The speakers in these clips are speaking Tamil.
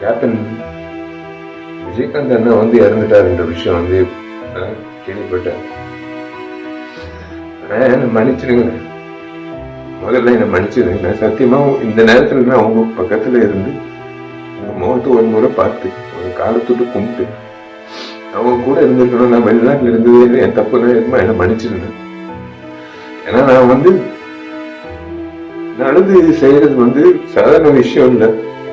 கேப்டன் விஜயகாந்த் அண்ணா வந்து இறந்துட்டாருன்ற விஷயம் வந்து நான் கேள்விப்பட்டேன். ஆனா, மன்னிச்சிடுங்க. முதல்ல என்னை மன்னிச்சிடுங்க. நான் சத்தியமா இந்த நேரத்துல நான் உங்க பக்கத்துல இருந்து உங்க முகத்தை ஒரு முறை பார்த்து ஒரு காலத்தொட்டு கும்பிட்டு அவங்க கூட இருந்திருக்கணும் நான் வெளிநாட்டுல இருந்தது இல்லை, என் தப்பு தான் இருக்குமா என்னை மன்னிச்சிருந்தேன் ஏன்னா நான் வந்து நடந்து செய்யறது வந்து சாதாரண விஷயம் இல்லை.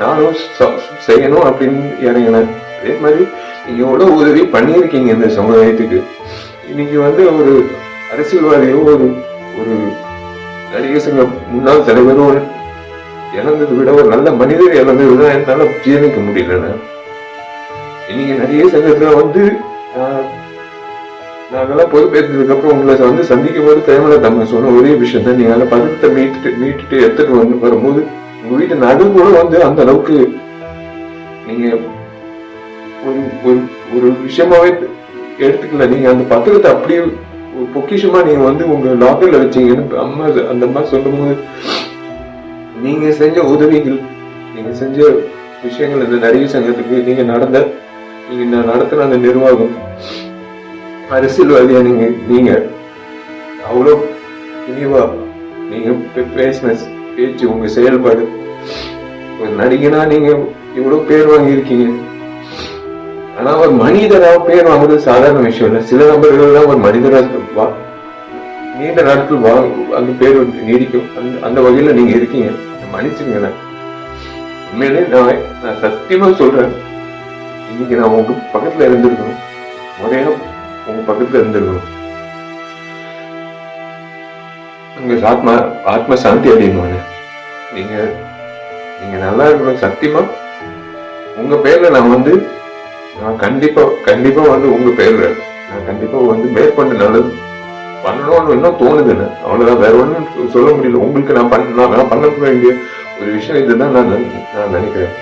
நானும் செய்யணும் அப்படின்னு இறங்கினேன் அதே மாதிரி நீங்க எவ்வளோ உதவி பண்ணியிருக்கீங்க இந்த சமுதாயத்துக்கு. இன்னைக்கு வந்து ஒரு அரசியல்வாதியோ ஒரு ஒரு நடிகர் சங்க முன்னாள் தலைவரும் இழந்ததை விட ஒரு நல்ல மனிதர் இழந்தது விட என்னால ஜீரணிக்க முடியல இன்னைக்கு நடிகர் சங்கத்துல வந்து ஆஹ், நாங்கெல்லாம் பொறுப்பேற்றதுக்கு அப்புறம் உங்களை வந்து சந்திக்கும் போது தேவையில்ல தம்ம சொன்ன ஒரே விஷயம் தான் நீங்க அந்த பதத்தை மீட்டுட்டு மீட்டுட்டு எடுத்துட்டு வந்து வரும்போது உங்க வீட்டு கூட வந்து அந்த அளவுக்கு நீங்க ஒரு ஒரு விஷயமாவே எடுத்துக்கல. நீங்க அந்த பத்திரத்தை அப்படியே ஒரு பொக்கிஷமா நீங்க வந்து உங்க லாக்கர்ல வச்சீங்கன்னு அம்மா அந்த மாதிரி சொல்லும் போது நீங்க செஞ்ச உதவிகள் நீங்க செஞ்ச விஷயங்கள் இந்த நிறைய சங்கத்துக்கு நீங்க நடந்த நீங்க ந- நடத்தின அந்த நிர்வாகம் அரசியல்வாதியா நீங்க நீங்க அவ்வளோ துணிவா நீங்க பேசின பேச்சு உங்க செயல்பாடு. ஒரு நடிகனா நீங்க இவ்வளவு பேர் வாங்கியிருக்கீங்க. ஆனா ஒரு மனிதரா பேர் வாங்குறது சாதாரண விஷயம் இல்ல. சில நபர்கள் தான் ஒரு மனிதரா வா நீண்ட நாட்கள் வா அந்த பேர் வந்து நீடிக்கும். அந்த அந்த வகையில நீங்க இருக்கீங்க. மன்னிச்சுங்க உண்மையிலே நான் நான் சத்தியமா சொல்றேன். இன்னைக்கு நான் உங்க பக்கத்துல இருந்திருக்கணும். முறையா உங்க பக்கத்துல இருந்திருக்கணும். உங்க ஆத்மா ஆத்ம சாந்தி அடையணும் நீங்க நீங்க நல்லா இருக்கணும் சத்தியமா? உங்க பேர்ல நான் வந்து நான் கண்டிப்பா கண்டிப்பா வந்து உங்க பேர்ல நான் கண்டிப்பா வந்து மேற்கொண்டு நல்லது பண்ணணும்னு இன்னும் தோணுதுன்னு. அவ்வளவுதான். வேற ஒன்றும் சொல்ல முடியல. உங்களுக்கு நான் பண்ண நான் பண்ண வேண்டிய ஒரு விஷயம் இதுதான் நான் நான் நினைக்கிறேன்.